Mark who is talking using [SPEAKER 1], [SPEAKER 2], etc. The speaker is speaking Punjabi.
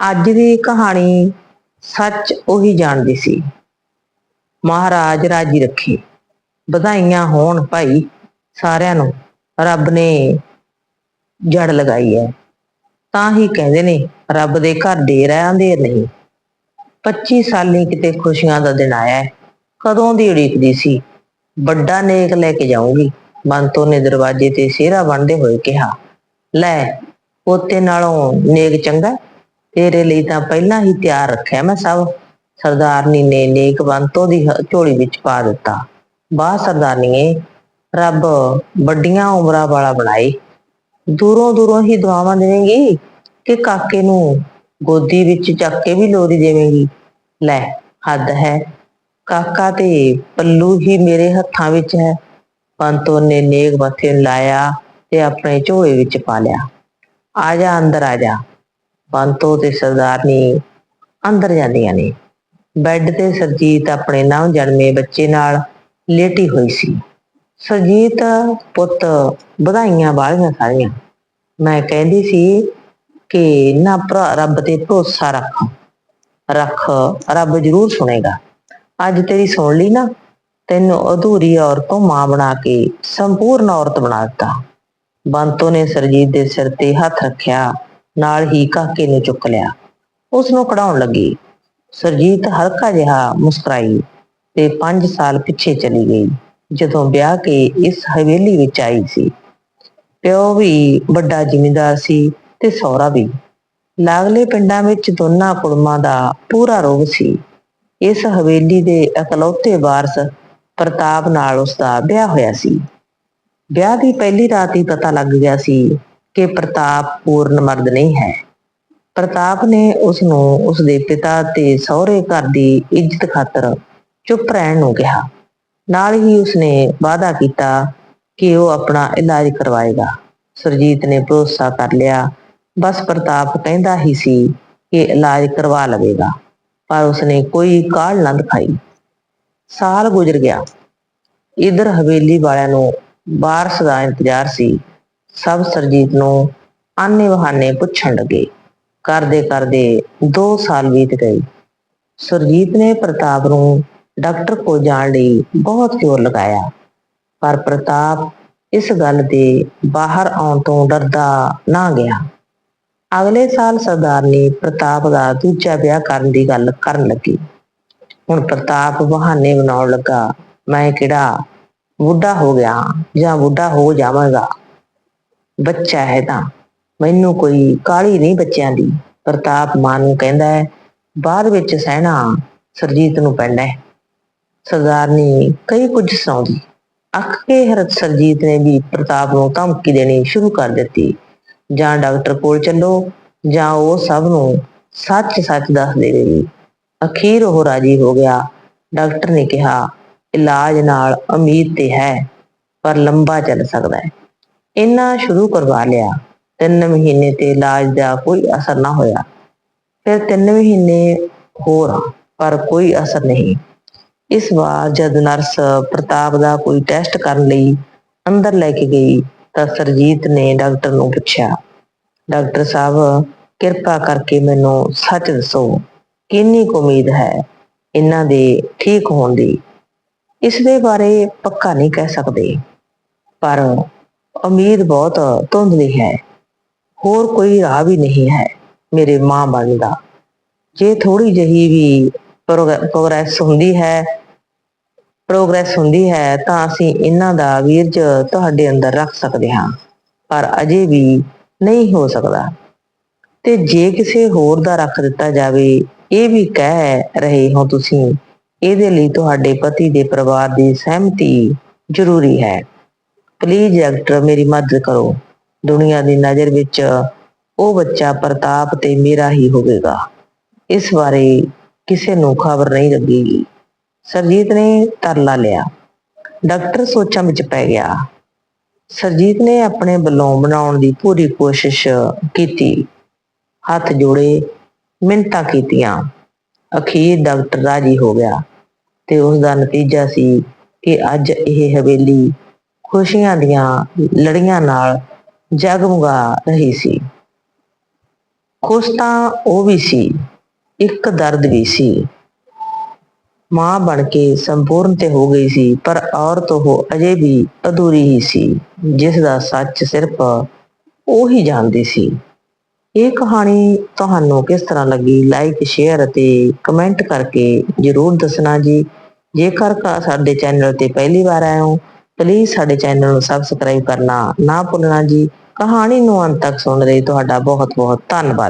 [SPEAKER 1] ਅੱਜ ਦੀ ਕਹਾਣੀ ਸੱਚ ਉਹੀ ਜਾਣਦੀ ਸੀ। ਮਹਾਰਾਜ ਰਾਜੀ ਰੱਖੇ। ਵਧਾਈਆਂ ਹੋਣ ਭਾਈ, ਸਾਰਿਆਂ ਨੂੰ। ਰੱਬ ਨੇ ਜੜ ਲਗਾਈ ਹੈ ਤਾਂ ਹੀ ਕਹਿੰਦੇ ਨੇ, ਰੱਬ ਦੇ ਘਰ ਦੇਰ ਹੈ ਅੰਧੇਰ ਨਹੀਂ। 25 ਸਾਲੀ ਕਿਤੇ ਖੁਸ਼ੀਆਂ ਦਾ ਦਿਨ ਆਇਆ। ਕਦੋਂ ਦੀ ਉਡੀਕਦੀ ਸੀ? ਵੱਡਾ ਨੇਕ ਲੈ ਕੇ ਜਾਊਂਗੀ। ਮੰਤੋ ਨੇ ਦਰਵਾਜ਼ੇ ਤੇ ਸਿਹਰਾ ਬੰਨਦੇ ਹੋਏ ਕਿਹਾ, ਲੈ ਪੋਤੇ ਨਾਲੋਂ ਨੇਕ ਚੰਗਾ। ਤੇਰੇ ਲਈ ਤਾਂ ਪਹਿਲਾਂ ਹੀ ਤਿਆਰ ਰੱਖਿਆ ਮੈਂ ਸਭ। ਸਰਦਾਰਨੀ ਨੇ ਨੇਕ ਬੰਤੋ ਦੀ ਹ- ਝੋਲੀ ਵਿੱਚ ਪਾ ਦਿੱਤਾ। ਬਾਹ ਸਰਦਾਰਨੀਏ, ਰੱਬ ਵੱਡੀਆਂ ਉਮਰਾਂ ਵਾਲਾ ਬਣਾਏ। ਦੂਰੋਂ ਦੂਰੋਂ ਹੀ ਦੁਆਵਾਂ ਦੇਵੇਂਗੀ ਕਿ ਕਾਕੇ ਨੂੰ ਗੋਦੀ ਵਿੱਚ ਚੱਕ ਕੇ ਵੀ ਲੋਰੀ ਦੇਵੇਂਗੀ। ਲੈ, ਹੱਦ ਹੈ। ਕਾਕਾ ਤੇ ਪੱਲੂ ਹੀ ਮੇਰੇ ਹੱਥਾਂ ਵਿੱਚ ਹੈ। ਪੰਤੋ ਨੇ ਨੇਕ ਮੱਥੇ ਨੂੰ ਲਾਇਆ ਤੇ ਆਪਣੇ ਝੋਲੇ ਵਿੱਚ ਪਾ ਲਿਆ। ਆ ਜਾ ਅੰਦਰ ਆ ਜਾ। ਬੰਤੋ ਤੇ ਸਰਦਾਰਨੀ ਅੰਦਰ ਜਾਂਦੀਆਂ ਨੇ। ਬੈੱਡ ਤੇ ਸਰਜੀਤ ਆਪਣੇ ਨਵ ਜਨਮੇ ਬੱਚੇ ਨਾਲ ਲੇਟੀ ਹੋਈ ਸੀ। ਸਰਜੀਤ ਪੁੱਤ ਵਧਾਈਆਂ ਵਾਲੀਆਂ ਸਾਰੀਆਂ। ਮੈਂ ਕਹਿੰਦੀ ਸੀ ਕਿ ਨਾ ਭਰਾ ਰੱਬ ਤੇ ਭਰੋਸਾ ਰੱਖ। ਰੱਖ, ਰੱਬ ਜ਼ਰੂਰ ਸੁਣੇਗਾ। ਅੱਜ ਤੇਰੀ ਸੁਣ ਲਈ ਨਾ, ਤੈਨੂੰ ਅਧੂਰੀ ਔਰਤ ਤੋਂ ਮਾਂ ਬਣਾ ਕੇ ਸੰਪੂਰਨ ਔਰਤ ਬਣਾ ਦਿੱਤਾ। ਬੰਤੋ ਨੇ ਸਰਜੀਤ ਦੇ ਸਿਰ ਤੇ ਹੱਥ ਰੱਖਿਆ। ਨਾਲ ਹੀ ਕਾਕੇ ਨੂੰ ਚੁੱਕ ਲਿਆ। ਉਸ ਨੂੰ ਕਢਾਉਣ ਲੱਗੀ। ਸਰਜੀਤ ਹਲਕਾ ਜਿਹਾ ਮੁਸਕਰਾਈ ਤੇ 5 ਸਾਲ ਪਿੱਛੇ ਚਲੀ ਗਈ, ਜਦੋਂ ਵਿਆਹ ਕੇ ਇਸ ਹਵੇਲੀ ਵਿੱਚ ਆਈ ਸੀ। ਪਿਓ ਵੀ ਵੱਡਾ ਜ਼ਿਮੀਂਦਾਰ ਸੀ ਤੇ ਸਹੁਰਾ ਵੀ। ਲਾਗਲੇ ਪਿੰਡਾਂ ਵਿੱਚ ਦੋਨਾਂ ਕੁੜਮਾਂ ਦਾ ਪੂਰਾ ਰੋਗ ਸੀ। ਇਸ ਹਵੇਲੀ ਦੇ ਇਕਲੌਤੇ ਵਾਰਸ ਪ੍ਰਤਾਪ ਨਾਲ ਉਸ ਦਾ ਵਿਆਹ ਹੋਇਆ ਸੀ। ਵਿਆਹ ਦੀ ਪਹਿਲੀ ਰਾਤ ਹੀ ਪਤਾ ਲੱਗ ਗਿਆ ਸੀ ਕਿ ਪ੍ਰਤਾਪ ਪੂਰਨ ਮਰਦ ਨਹੀਂ ਹੈ। ਪ੍ਰਤਾਪ ਨੇ ਉਸ ਨੂੰ ਉਸ ਦੇ ਪਿਤਾ ਤੇ ਸਹੁਰੇ ਘਰ ਦੀ ਇੱਜ਼ਤ ਖਾਤਰ ਚੁੱਪ ਰਹਿਣ ਨੂੰ ਕਿਹਾ। ਨਾਲ ਹੀ ਉਸਨੇ ਵਾਅਦਾ ਕੀਤਾ ਕਿ ਉਹ ਆਪਣਾ ਇਲਾਜ ਕਰਵਾਏਗਾ। ਸੁਰਜੀਤ ਨੇ ਭਰੋਸਾ ਕਰ ਲਿਆ। ਬਸ ਪ੍ਰਤਾਪ ਕਹਿੰਦਾ ਹੀ ਸੀ ਕਿ ਇਲਾਜ ਕਰਵਾ ਲਵੇਗਾ, ਪਰ ਉਸਨੇ ਕੋਈ ਕਾਹਲ ਨਾ ਦਿਖਾਈ। ਸਾਲ ਗੁਜ਼ਰ ਗਿਆ। ਇਧਰ ਹਵੇਲੀ ਵਾਲਿਆਂ ਨੂੰ ਬਾਰਸ ਦਾ ਇੰਤਜ਼ਾਰ ਸੀ ਸਭ ਸਰਜੀਤ ਨੂੰ ਆਨੇ ਬਹਾਨੇ ਪੁੱਛਣ ਲੱਗੇ। ਕਰਦੇ ਕਰਦੇ 2 ਸਾਲ ਬੀਤ ਗਏ। ਸੁਰਜੀਤ ਨੇ ਪ੍ਰਤਾਪ ਨੂੰ ਡਾਕਟਰ ਕੋਲ ਜਾਣ ਲਈ ਬਹੁਤ ਜ਼ੋਰ ਲਗਾਇਆ। ਪਰ ਪ੍ਰਤਾਪ ਇਸ ਗੱਲ ਦੇ ਬਾਹਰ ਆਉਣ ਤੋਂ ਡਰਦਾ ਨਾ ਗਿਆ। ਅਗਲੇ ਸਾਲ ਸਰਦਾਰਨੀ ਪ੍ਰਤਾਪ ਦਾ ਦੂਜਾ ਵਿਆਹ ਕਰਨ ਦੀ ਗੱਲ ਕਰਨ ਲੱਗੀ। ਹੁਣ ਪ੍ਰਤਾਪ ਬਹਾਨੇ ਬਣਾਉਣ ਲੱਗਾ, ਮੈਂ ਕਿਹੜਾ ਬੁੱਢਾ ਹੋ ਗਿਆ ਜਾਂ ਬੁੱਢਾ ਹੋ ਜਾਵਾਂਗਾ? ਬੱਚਾ ਹੈ ਤਾਂ। ਮੈਨੂੰ ਕੋਈ ਕਾਲੀ ਨਹੀਂ ਬੱਚਿਆਂ ਦੀ। ਪ੍ਰਤਾਪ ਮਾਂ ਨੂੰ ਕਹਿੰਦਾ ਹੈ, ਬਾਅਦ ਵਿੱਚ ਸਹਿਣਾ ਸਰਜੀਤ ਨੂੰ ਪੈਂਦਾ ਹੈ। ਸਰਦਾਰਨੀ ਕਈ ਕੁਝ ਸੌਂਦੀ ਅੱਖ ਕੇ ਹਰਤ ਸਰਜੀਤ ਨੇ ਵੀ ਪ੍ਰਤਾਪ ਨੂੰ ਧਮਕੀ ਦੇਣੀ ਸ਼ੁਰੂ ਕਰ ਦਿੱਤੀ। ਜਾਂ ਡਾਕਟਰ ਕੋਲ ਚੱਲੋ, ਜਾਂ ਉਹ ਸਭ ਨੂੰ ਸੱਚ ਸੱਚ ਦੱਸ ਦੇਵੇਗੀ ਅਖੀਰ ਉਹ ਰਾਜੀ ਹੋ ਗਿਆ। ਡਾਕਟਰ ਨੇ ਕਿਹਾ, ਇਲਾਜ ਨਾਲ ਉਮੀਦ ਤੇ ਹੈ, ਪਰ ਲੰਬਾ ਚੱਲ ਸਕਦਾ ਹੈ। ਇਹਨਾਂ ਸ਼ੁਰੂ ਕਰਵਾ ਲਿਆ। ਤਿੰਨ ਮਹੀਨੇ ਤੇ ਇਲਾਜ ਦਾ ਕੋਈ ਅਸਰ ਨਾ ਹੋਇਆ। ਫਿਰ ਤਿੰਨ ਮਹੀਨੇ ਹੋਰ, ਪਰ ਕੋਈ ਅਸਰ ਨਹੀਂ। ਇਸ ਵਾਰ ਜਦ ਨਰਸ ਪ੍ਰਤਾਪ ਦਾ ਕੋਈ ਟੈਸਟ ਕਰਨ ਲਈ ਅੰਦਰ ਲੈ ਕੇ ਗਈ, ਤਾਂ ਸਰਜੀਤ ਨੇ ਡਾਕਟਰ ਨੂੰ ਪੁੱਛਿਆ, ਡਾਕਟਰ ਸਾਹਿਬ, ਕਿਰਪਾ ਕਰਕੇ ਮੈਨੂੰ ਸੱਚ ਦੱਸੋ, ਕਿੰਨੀ ਕੁ ਉਮੀਦ ਹੈ ਇਹਨਾਂ ਦੇ ਠੀਕ ਹੋਣ ਦੀ? ਇਸ ਦੇ ਬਾਰੇ ਪੱਕਾ ਨਹੀਂ ਕਹਿ ਸਕਦੇ। ਪਰ ਉਮੀਦ ਬਹੁਤ ਧੁੰਦਲੀ ਹੈ। ਹੋਰ ਕੋਈ ਰਾਹ ਵੀ ਨਹੀਂ ਹੈ ਮੇਰੇ ਮਾਂ ਬਣਨ ਦਾ। ਜੇ ਥੋੜੀ ਜਹੀ ਵੀ ਪ੍ਰੋਗਰੈਸ ਹੁੰਦੀ ਹੈ, ਪ੍ਰੋਗਰੈਸ ਹੁੰਦੀ ਹੈ ਤਾਂ ਅਸੀਂ ਇਹਨਾਂ ਦਾ ਵੀਰਜ ਤੁਹਾਡੇ ਅੰਦਰ ਰੱਖ ਸਕਦੇ ਹਾਂ, ਪਰ ਅਜੇ ਵੀ ਨਹੀਂ ਹੋ ਸਕਦਾ। ਤੇ ਜੇ ਕਿਸੇ ਹੋਰ ਦਾ ਰੱਖ ਦਿੱਤਾ ਜਾਵੇ, ਇਹ ਵੀ ਕਹਿ ਰਹੇ ਹੋ ਤੁਸੀਂ, ਇਹਦੇ ਲਈ ਤੁਹਾਡੇ ਪਤੀ ਦੇ ਪਰਿਵਾਰ ਦੀ ਸਹਿਮਤੀ ਜ਼ਰੂਰੀ ਹੈ। ਪਲੀਜ਼ ਡਾਕਟਰ ਮੇਰੀ ਮਦਦ ਕਰੋ। ਦੁਨੀਆ ਦੀ ਨਜ਼ਰ ਵਿੱਚ ਉਹ ਬੱਚਾ ਪ੍ਰਤਾਪ ਤੇ ਮੇਰਾ ਹੀ ਹੋਵੇਗਾ। ਇਸ ਬਾਰੇ ਕਿਸੇ ਨੂੰ ਖਬਰ ਨਹੀਂ ਲੱਗੇਗੀ। ਸਰਜੀਤ ਨੇ ਤਰਲਾ ਲਿਆ। ਡਾਕਟਰ ਸੋਚਾਂ ਵਿੱਚ ਪੈ ਗਿਆ। ਸਰਜੀਤ ਨੇ ਆਪਣੇ ਵੱਲੋਂ ਬਣਾਉਣ ਦੀ ਪੂਰੀ ਕੋਸ਼ਿਸ਼ ਕੀਤੀ। ਹੱਥ ਜੋੜੇ, ਮਿੰਨਤਾਂ ਕੀਤੀਆਂ। ਅਖੀਰ ਡਾਕਟਰ ਰਾਜੀ ਹੋ ਗਿਆ। ਤੇ ਉਸ ਦਾ ਨਤੀਜਾ ਸੀ ਕਿ ਅੱਜ ਇਹ ਹਵੇਲੀ ਖੁਸ਼ੀਆਂ ਦੀਆਂ ਲੜੀਆਂ ਨਾਲ ਜਗਮਗਾ ਰਹੀ ਸੀ। ਖੁਸ਼ ਤਾਂ ਉਹ ਵੀ ਸੀ, ਇੱਕ ਦਰਦ ਵੀ ਸੀ। ਮਾਂ ਬਣ ਕੇ ਸੰਪੂਰਨ ਤੇ ਹੋ ਗਈ ਸੀ, ਪਰ ਔਰਤ ਉਹ ਅਜੇ ਵੀ ਅਧੂਰੀ ਹੀ ਸੀ, ਜਿਸ ਦਾ ਸੱਚ ਸਿਰਫ ਉਹ ਹੀ ਜਾਣਦੀ ਸੀ। ਇਹ ਕਹਾਣੀ ਤੁਹਾਨੂੰ ਕਿਸ ਤਰ੍ਹਾਂ ਲੱਗੀ? ਲਾਈਕ ਸ਼ੇਅਰ ਅਤੇ ਕਮੈਂਟ ਕਰਕੇ ਜਰੂਰ ਦੱਸਣਾ ਜੀ। ਜੇਕਰ ਸਾਡੇ ਚੈਨਲ ਤੇ ਪਹਿਲੀ ਵਾਰ ਆਏ ਹੋ ਪਲੀਜ਼ ਸਾਡੇ ਚੈਨਲ ਨੂੰ ਸਬਸਕ੍ਰਾਈਬ ਕਰਨਾ ਨਾ ਭੁੱਲਣਾ ਜੀ। ਕਹਾਣੀ ਨੂੰ ਅੰਤ ਤੱਕ ਸੁਣਨ ਲਈ ਤੁਹਾਡਾ ਬਹੁਤ ਬਹੁਤ ਧੰਨਵਾਦ।